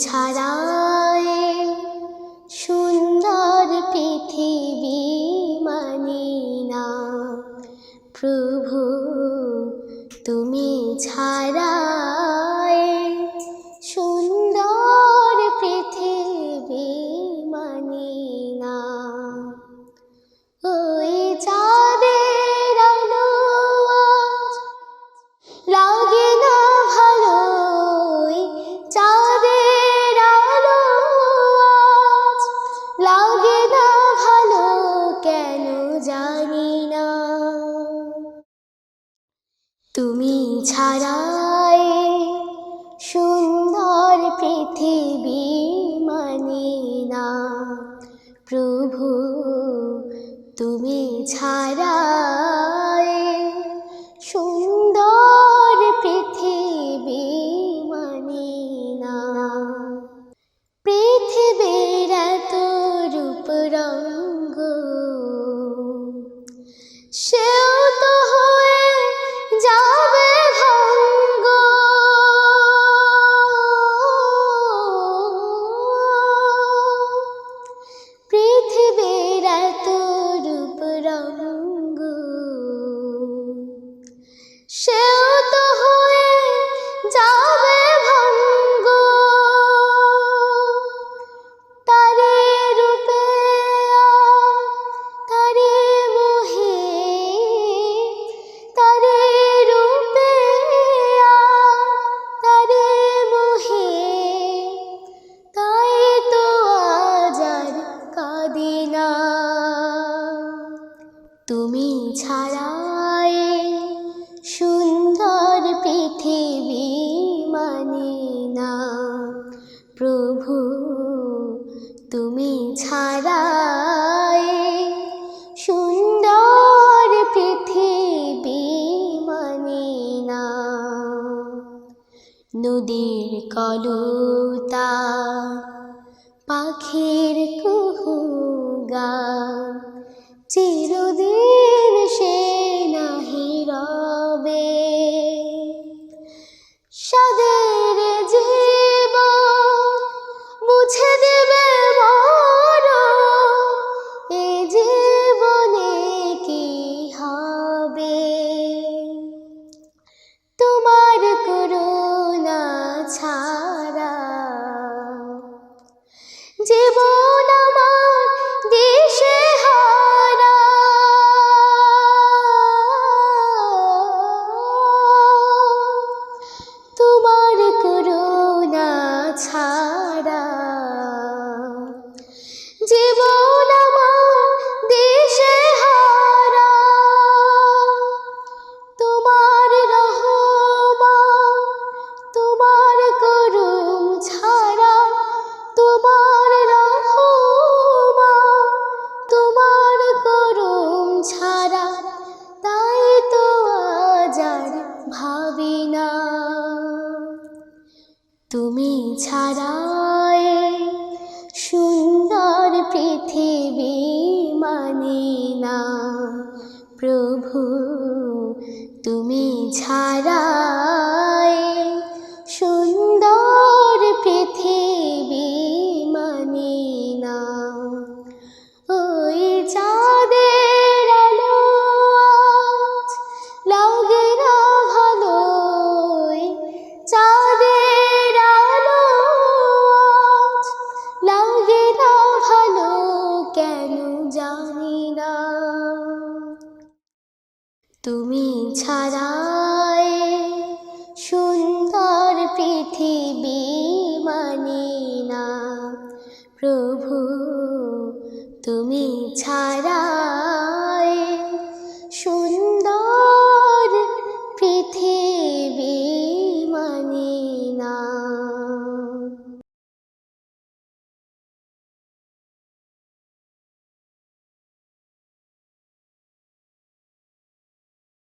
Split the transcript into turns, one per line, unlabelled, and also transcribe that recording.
ছাড়া লাগে না ভালো, কেন জানি না। তুমি ছাড়াই সুন্দর পৃথিবী মানে না। প্রভু, তুমি ছাড়াই তুমি ছাড়াই সুন্দর পৃথিবী মানে না। প্রভু, তুমি ছাড়াই সুন্দর পৃথিবী মানে না। নদীর কলতা, পাখির কুহু গান 笑的 তোমার রহমা, তোমার করুম ছাড়া তাই তো আজার ভাবি না। তুমি ছাড়াই সুন্দর পৃথিবী মানে না, প্রভু, তুমি ছাড়াই ছাড়ায় সুন্দর পৃথিবী মানে না। প্রভু তুমি ছাড়ায় সুন্দর